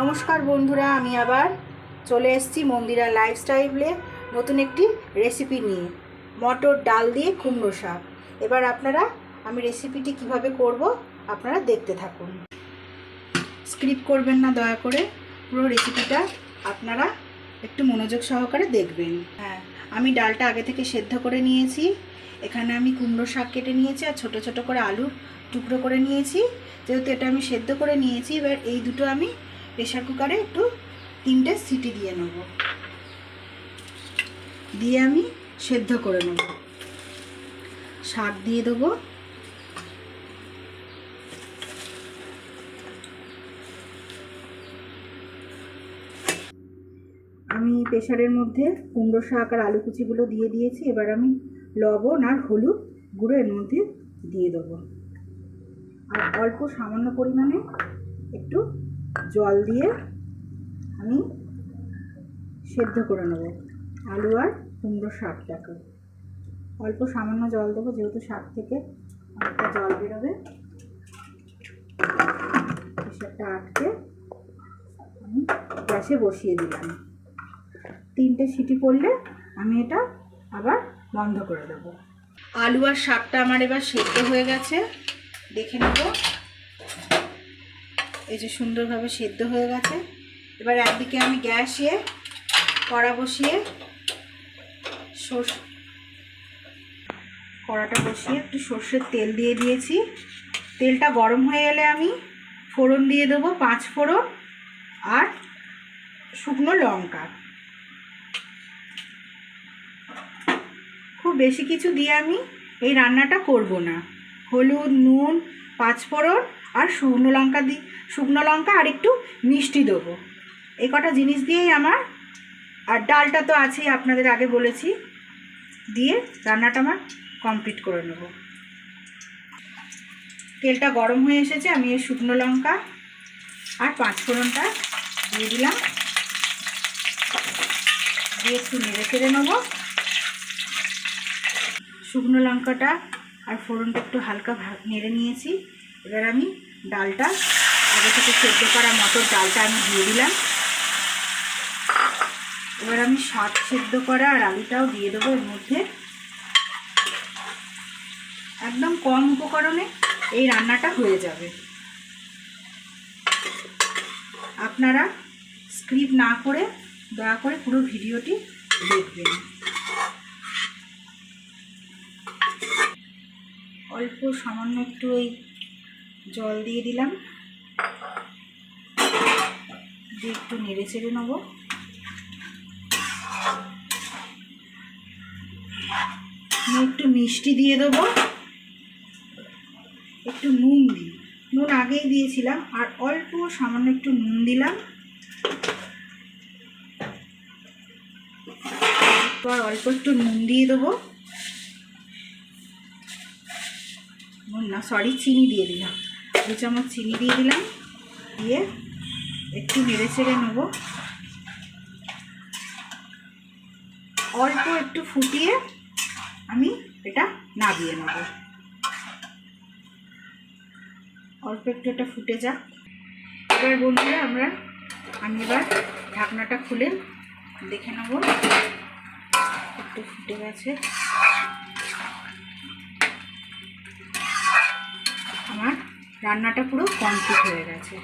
নমস্কার বন্ধুরা, আমি আবার চলে এসেছি মন্দিরা লাইফস্টাইলে নতুন একটি রেসিপি নিয়ে। মটর ডাল দিয়ে কুমড়ো শাক। এবার আপনারা, আমি রেসিপিটি কীভাবে করব আপনারা দেখতে থাকুন। স্ক্রিপ করবেন না দয়া করে, পুরো রেসিপিটা আপনারা একটু মনোযোগ সহকারে দেখবেন। হ্যাঁ আমি ডালটা আগে থেকে সেদ্ধ করে নিয়েছি। এখানে আমি কুমড়ো শাক কেটে নিয়েছি আর ছোট ছোট করে আলু টুকরো করে নিয়েছি। যেহেতু এটা আমি সেদ্ধ করে নিয়েছি, এবার এই দুটো আমি প্রেশার কুকারে একটু তিনটে সিটি দিয়ে নেব। দিয়ে আমি সেদ্ধ করে নেব। শাক দিয়ে দেবো। আমি প্রেশারের মধ্যে কুমড়ো শাক আর আলু কুচিগুলো দিয়ে দিয়েছি। এবার আমি লবণ আর হলুদ গুঁড়ো এর মধ্যে দিয়ে দেবো। আর অল্প সামান্য পরিমাণে একটু জল দিয়ে আমি সেদ্ধ করে নেব আলু আর কুমড়ো শাকটাকে। অল্প সামান্য জল দেবো, যেহেতু শাক থেকে অনেকটা জল বেরোবে। প্রেশারটা আটকে আমি গ্যাসে বসিয়ে দিলাম। তিনটে সিটি পড়লে আমি এটা আবার বন্ধ করে দেবো। আলু আর শাকটা আমার এবার সেদ্ধ হয়ে গেছে। দেখে নেব এই যে সুন্দরভাবে সেদ্ধ হয়ে গেছে। এবার একদিকে আমি গ্যাসে কড়া বসিয়ে কড়াটা বসিয়ে একটু সর্ষের তেল দিয়ে দিয়েছি। তেলটা গরম হয়ে গেলে আমি ফোড়ন দিয়ে দেবো পাঁচ ফোড়ন আর শুকনো লঙ্কা। খুব বেশি কিছু দিয়ে আমি এই রান্নাটা করব না। হলুদ, নুন পাঁচফোড়ন আর শুকনো লঙ্কা দিই শুকনো লঙ্কা আর একটু মিষ্টি দেবো। এই কটা জিনিস দিয়েই আমার, আর ডালটা তো আছেই আপনাদের আগে বলেছি, দিয়ে রান্নাটা আমার কমপ্লিট করে নেব। তেলটা গরম হয়ে এসেছে, আমি এই শুকনো লঙ্কা আর পাঁচফোড়নটা দিয়ে দিলাম। দিয়ে একটু নেড়ে চেড়ে নেব। শুকনো লঙ্কাটা আর ফোড়নটা একটু হালকা ভা- নেড়ে নিয়েছি। এবার আমি ডালটা আগে থেকে সেদ্ধ করা মটর ডালটা আমি দিয়ে দিলাম। এবার আমি শাক সেদ্ধ করা আর আলুটাও দিয়ে দেবো এর মধ্যে। একদম কম উপকরণে এই রান্নাটা হয়ে যাবে। আপনারা স্ক্রিপ না করে দয়া করে পুরো ভিডিওটি দেখবেন। অল্প সামান্য একটু ওই জল দিয়ে দিলাম। দিয়ে একটু নেড়ে চেড়ে নেব। একটু মিষ্টি দিয়ে দেবো। একটু নুন দিই। নুন আগেই দিয়েছিলাম, আর অল্প সামান্য একটু নুন দিলাম। এবার অল্প একটু নুন দিয়ে দেবো। নুন না সরি চিনি দিয়ে দিলাম। দু চামচ চিনি দিয়ে দিলাম। দিয়ে একটু নেড়ে চেড়ে নেব। অল্প একটু ফুটিয়ে আমি এটা নাবিয়ে নেব। অল্প একটু এটা ফুটে যাক। এবার বন্ধুরা আমরা আমি এবার ঢাকনাটা খুলে দেখে নেব। একটু ফুটে গেছে। রান্নাটা পুরো কমপ্লিট হয়ে গেছে।